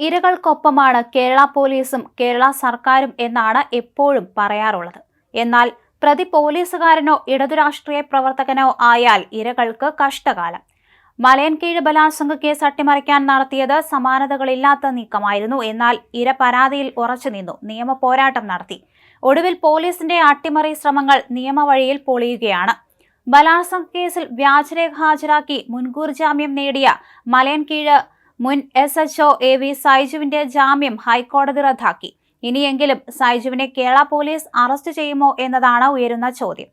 ഇരകൾക്കൊപ്പമാണ് കേരള പോലീസും കേരള സർക്കാരും എന്നാണ് എപ്പോഴും പറയാറുള്ളത്. എന്നാൽ പ്രതി പോലീസുകാരനോ ഇടതു രാഷ്ട്രീയ പ്രവർത്തകനോ ആയാൽ ഇരകൾക്ക് കഷ്ടകാലം. മലയൻ മലയൻകീഴ് ബലാത്സംഗ കേസ് അട്ടിമറിക്കാൻ നടത്തിയത് സമാനതകളില്ലാത്ത നീക്കമായിരുന്നു. എന്നാൽ ഇര പരാതിയിൽ ഉറച്ചു നിന്നു. നിയമ പോരാട്ടം നടത്തി. ഒടുവിൽ പോലീസിന്റെ അട്ടിമറി ശ്രമങ്ങൾ നിയമവഴിയിൽ പൊളിയുകയാണ്. ബലാത്സംഗ കേസിൽ വ്യാജരേഖ ഹാജരാക്കി മുൻകൂർ ജാമ്യം നേടിയ മലയൻ മലയൻകീഴ് മുൻ S H O A V സൈജുവിന്റെ ജാമ്യം ഹൈക്കോടതി റദ്ദാക്കി. ഇനിയെങ്കിലും സൈജുവിനെ കേരള പോലീസ് അറസ്റ്റ് ചെയ്യുമോ എന്നതാണ് ഉയരുന്ന ചോദ്യം.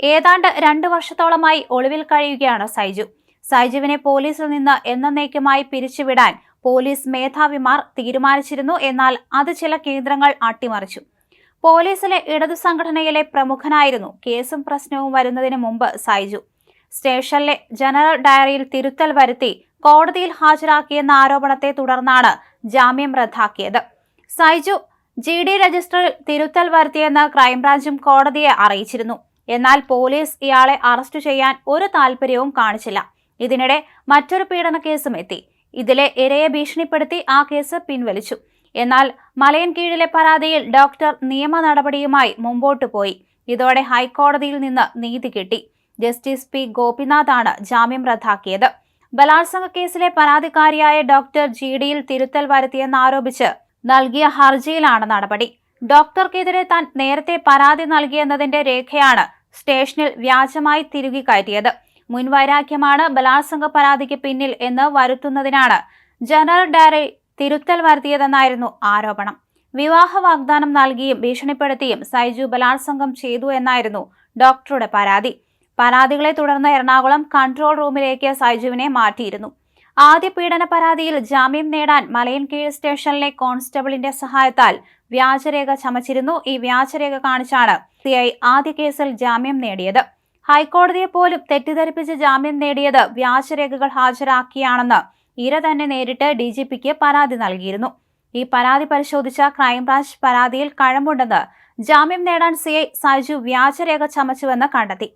ഏതാണ്ട് രണ്ടു വർഷത്തോളമായി ഒളിവിൽ കഴിയുകയാണ് സൈജു. സൈജുവിനെ പോലീസിൽ നിന്ന് എന്നേക്കുമായി പിരിച്ചുവിടാൻ പോലീസ് മേധാവിമാർ തീരുമാനിച്ചിരുന്നു എന്നാൽ അത് ചില കേന്ദ്രങ്ങൾ അട്ടിമറിച്ചു. പോലീസിലെ ഇടതു സംഘടനയിലെ പ്രമുഖനായിരുന്നു. കേസും പ്രശ്നവും വരുന്നതിന് മുമ്പ് സൈജു. സ്റ്റേഷനിലെ ജനറൽ ഡയറിയിൽ തിരുത്തൽ വരുത്തി കോടതിയിൽ ഹാജരാക്കിയെന്ന ആരോപണത്തെ തുടർന്നാണ് ജാമ്യം റദ്ദാക്കിയത്. സൈജു ജി ഡി രജിസ്റ്ററിൽ തിരുത്തൽ വരുത്തിയെന്ന് ക്രൈംബ്രാഞ്ചും കോടതിയെ അറിയിച്ചിരുന്നു. എന്നാൽ പോലീസ് ഇയാളെ അറസ്റ്റ് ചെയ്യാൻ ഒരു താല്പര്യവും കാണിച്ചില്ല. ഇതിനിടെ മറ്റൊരു പീഡന കേസും എത്തി. ഇതിലെ ഇരയെ ഭീഷണിപ്പെടുത്തി ആ കേസ് പിൻവലിച്ചു. എന്നാൽ മലയൻ കീഴിലെ പരാതിയിൽ ഡോക്ടർ നിയമ നടപടിയുമായി മുമ്പോട്ടു പോയി. ഇതോടെ ഹൈക്കോടതിയിൽ നിന്ന് നീതി കിട്ടി. ജസ്റ്റിസ് പി ഗോപിനാഥാണ് ജാമ്യം റദ്ദാക്കിയത്. ബലാത്സംഗ കേസിലെ പരാതിക്കാരിയായ ഡോക്ടർ ജി ഡിയിൽ തിരുത്തൽ വരുത്തിയെന്നാരോപിച്ച് നൽകിയ ഹർജിയിലാണ് നടപടി. ഡോക്ടർക്കെതിരെ താൻ നേരത്തെ പരാതി നൽകിയെന്നതിന്റെ രേഖയാണ് സ്റ്റേഷനിൽ വ്യാജമായി തിരുകി കയറ്റിയത്. മുൻവൈരാഗ്യമാണ് ബലാത്സംഗ പരാതിക്ക് പിന്നിൽ എന്ന് വരുത്തുന്നതിനാണ് ജനറൽ ഡയറി തിരുത്തൽ വരുത്തിയതെന്നായിരുന്നു ആരോപണം. വിവാഹ വാഗ്ദാനം നൽകിയും ഭീഷണിപ്പെടുത്തിയും സൈജു ബലാത്സംഗം ചെയ്തു എന്നായിരുന്നു ഡോക്ടറുടെ പരാതി. പരാതികളെ തുടർന്ന് എറണാകുളം കൺട്രോൾ റൂമിലേക്ക് സൈജുവിനെ മാറ്റിയിരുന്നു. ആദ്യ പീഡന പരാതിയിൽ ജാമ്യം നേടാൻ മലയൻ കീഴ് സ്റ്റേഷനിലെ കോൺസ്റ്റബിളിന്റെ സഹായത്താൽ വ്യാജരേഖ ചമച്ചിരുന്നു. ഈ വ്യാജരേഖ കാണിച്ചാണ് സിഐ ആദ്യ കേസിൽ ജാമ്യം നേടിയത്. ഹൈക്കോടതിയെ പോലും തെറ്റിദ്ധരിപ്പിച്ച് ജാമ്യം നേടിയത് വ്യാജരേഖകൾ ഹാജരാക്കിയാണെന്ന് ഇര തന്നെ നേരിട്ട് ഡി ജി പിക്ക് പരാതി നൽകിയിരുന്നു. ഈ പരാതി പരിശോധിച്ച ക്രൈംബ്രാഞ്ച് പരാതിയിൽ കഴമ്പുണ്ടെന്ന് ജാമ്യം നേടാൻ സിഐ സജു വ്യാജരേഖ ചമച്ചുവെന്ന് കണ്ടെത്തി.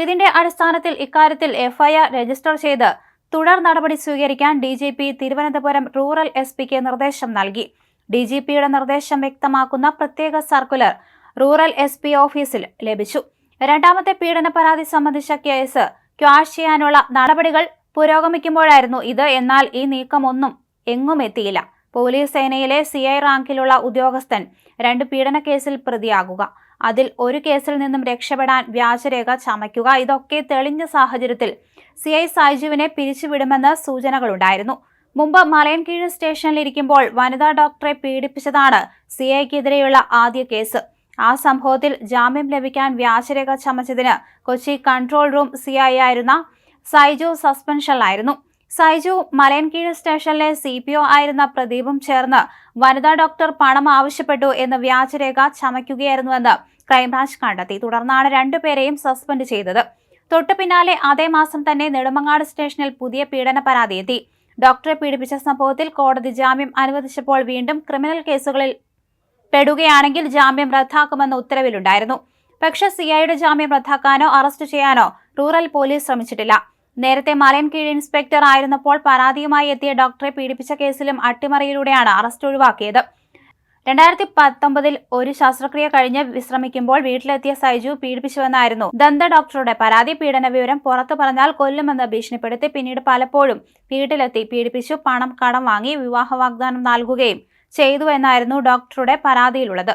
ഇതിന്റെ അടിസ്ഥാനത്തിൽ ഇക്കാര്യത്തിൽ എഫ്ഐആർ രജിസ്റ്റർ ചെയ്ത് തുടർ നടപടി സ്വീകരിക്കാൻ D G P Thiruvananthapuram rural S പിക്ക് നിർദ്ദേശം നൽകി. ഡി ജി പിയുടെ നിർദ്ദേശം വ്യക്തമാക്കുന്ന പ്രത്യേക സർക്കുലർ റൂറൽ എസ് പി ഓഫീസിൽ ലഭിച്ചു. രണ്ടാമത്തെ പീഡന പരാതി സംബന്ധിച്ച കേസ് ക്വാഷ് ചെയ്യാനുള്ള നടപടികൾ പുരോഗമിക്കുമ്പോഴായിരുന്നു ഇത്. എന്നാൽ ഈ നീക്കമൊന്നും എങ്ങും എത്തിയില്ല. പോലീസ് സേനയിലെ സി ഐ റാങ്കിലുള്ള ഉദ്യോഗസ്ഥൻ രണ്ട് പീഡന കേസിൽ പ്രതിയാകുക. അതിൽ ഒരു കേസിൽ നിന്നും രക്ഷപ്പെടാൻ വ്യാജരേഖ ചമയ്ക്കുക. ഇതൊക്കെ തെളിഞ്ഞ സാഹചര്യത്തിൽ സി ഐ സായിജുവിനെ പിരിച്ചുവിടുമെന്ന് സൂചനകളുണ്ടായിരുന്നു. മുമ്പ് മലയൻകീഴ് സ്റ്റേഷനിലിരിക്കുമ്പോൾ വനിതാ ഡോക്ടറെ പീഡിപ്പിച്ചതാണ് സി ഐക്കെതിരെയുള്ള ആദ്യ കേസ്. ആ സംഭവത്തിൽ ജാമ്യം ലഭിക്കാൻ വ്യാജരേഖ ചമച്ചതിന് Kochi control room C I ആയിരുന്ന സൈജു സസ്പെൻഷനിലായിരുന്നു. സൈജു മലയൻകീഴ് സ്റ്റേഷനിലെ സി പി ഒ ആയിരുന്ന പ്രദീപും ചേർന്ന് വനിതാ ഡോക്ടർ പണം ആവശ്യപ്പെട്ടു എന്ന് വ്യാജരേഖ ചമയ്ക്കുകയായിരുന്നുവെന്ന് ക്രൈംബ്രാഞ്ച് കണ്ടെത്തി. തുടർന്നാണ് രണ്ടുപേരെയും സസ്പെൻഡ് ചെയ്തത്. തൊട്ടു പിന്നാലെ അതേ മാസം തന്നെ നെടുമങ്ങാട് സ്റ്റേഷനിൽ പുതിയ പീഡന പരാതി എത്തി. ഡോക്ടറെ പീഡിപ്പിച്ച സംഭവത്തിൽ കോടതി ജാമ്യം അനുവദിച്ചപ്പോൾ വീണ്ടും ക്രിമിനൽ കേസുകളിൽ പെടുകയാണെങ്കിൽ ജാമ്യം റദ്ദാക്കുമെന്ന ഉത്തരവിലുണ്ടായിരുന്നു. പക്ഷെ സിഐയുടെ ജാമ്യം റദ്ദാക്കാനോ അറസ്റ്റ് ചെയ്യാനോ റൂറൽ പോലീസ് ശ്രമിച്ചിട്ടില്ല. നേരത്തെ മലയം കീഴ് ഇൻസ്പെക്ടർ ആയിരുന്നപ്പോൾ പരാതിയുമായി എത്തിയ ഡോക്ടറെ പീഡിപ്പിച്ച കേസിലും അട്ടിമറിയിലൂടെയാണ് അറസ്റ്റ് ഒഴിവാക്കിയത്. രണ്ടായിരത്തി പത്തൊമ്പതിൽ ഒരു ശസ്ത്രക്രിയ കഴിഞ്ഞ് വിശ്രമിക്കുമ്പോൾ വീട്ടിലെത്തിയ സൈജു പീഡിപ്പിച്ചുവെന്നായിരുന്നു. ദന്ത ഡോക്ടറുടെ പരാതി പീഡന വിവരം പുറത്തു പറഞ്ഞാൽ കൊല്ലുമെന്ന് ഭീഷണിപ്പെടുത്തി പിന്നീട് പലപ്പോഴും വീട്ടിലെത്തി പീഡിപ്പിച്ചു പണം കടം വാങ്ങി വിവാഹ വാഗ്ദാനം നൽകുകയും ചെയ്തു എന്നായിരുന്നു ഡോക്ടറുടെ പരാതിയിലുള്ളത്.